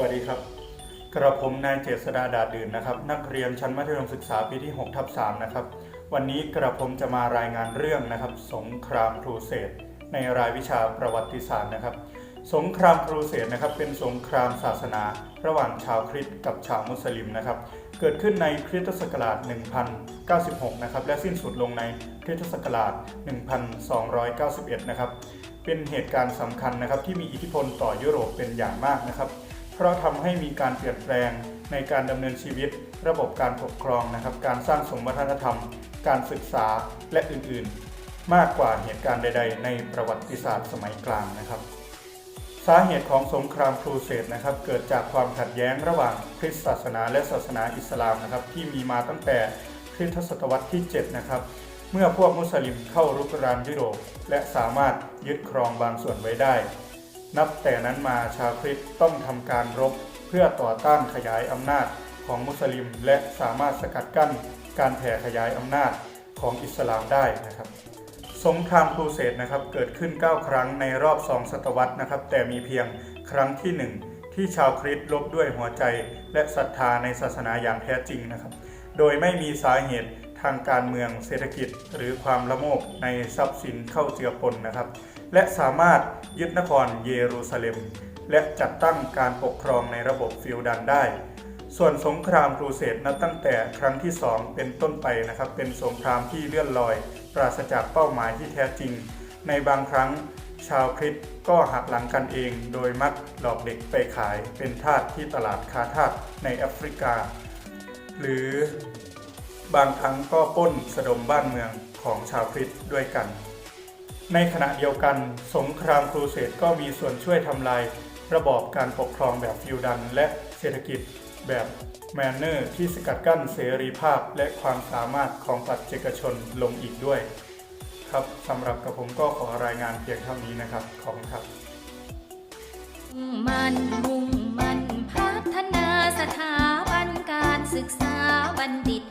วัสดีครับ กระผมนายเจษดาดาดดื่นนะครับ นักเรียนชั้นมัธยมศึกษาปีที่6ทับ3นะครับ วันนี้กระผมจะมารายงานเรื่องนะครับ สงครามครูเสดในรายวิชาประวัติศาสตร์นะครับ สงครามครูเสดนะครับ เป็นสงครามศาสนา ระหว่างชาวคริสต์กับชาวมุสลิมนะครับ เกิดขึ้นในคริสตศักราช 1096 นะครับ และสิ้นสุดลงในคริสตศักราช 1291 นะครับ เป็นเหตุการณ์สำคัญนะครับที่มีอิทธิพลต่อยุโรปเป็นอย่างมากนะครับ เพราะทำให้มีการเปลี่ยนแปลงในการดำเนินชีวิต ระบบการปกครองนะครับ การสร้างสมวัฒนธรรม การศึกษาและอื่นๆ มากกว่าเหตุการณ์ใด ๆ ในประวัติศาสตร์สมัยกลางนะครับสาเหตุของสงครามครูเสดนะครับเกิดจากความขัดแย้งระหว่างคริสตศาสนาและศาสนาอิสลามนะครับที่มีมาตั้งแต่คริสตศตวรรษที่ 7 นะครับ เมื่อพวกมุสลิมเข้ารุกรานยุโรป และสามารถยึดครองบางส่วนไว้ได้ นับแต่นั้นมาชาวคริสต์ต้องทำการรบเพื่อต่อต้านขยายอำนาจของมุสลิม และสามารถสกัดกั้นการแผ่ขยายอำนาจของอิสลามได้นะครับ สงครามครูเสดนะครับเกิดขึ้น 9 ครั้งในรอบ 2 ศตวรรษนะครับ แต่มีเพียงครั้งที่ 1 ที่ชาวคริสต์ลบด้วยหัวใจและศรัทธาในศาสนาอย่างแท้จริงนะครับ โดยไม่มีสาเหตุ ทางการเมืองเศรษฐกิจ หรือความละโมบในทรัพย์สินเข้าเจือปนนะครับ และสามารถยึดนครเยรูซาเล็ม และจัดตั้งการปกครองในระบบฟิวดัลได้ ส่วนสงครามครูเสดนับตั้งแต่ครั้งที่ 2 เป็นต้นไปนะครับ เป็นสงครามที่เลื่อนลอย ปราศจากเป้าหมายที่แท้จริง ในบางครั้งชาวคริสต์ก็หักหลังกันเอง โดยมักหลอกเด็กไปขายเป็นทาสที่ตลาดคาทาสในแอฟริกา หรือ บางครั้งก็ป้นสะดมบ้านเมืองของชาวคริสต์ด้วยกัน ในขณะเดียวกัน สงครามครูเสดก็มีส่วนช่วยทำลายระบอบการปกครองแบบฟิวดัลและเศรษฐกิจแบบแมนเนอร์ที่สกัดกั้นเสรีภาพและความสามารถของปัจเจกชนลงอีกด้วย ครับสำหรับกับผมก็ขอรายงานเพียงเท่านี้นะครับ ขอบคุณครับ มันมุ่งมันพัฒนาสถาบันการศึกษาบัณฑิต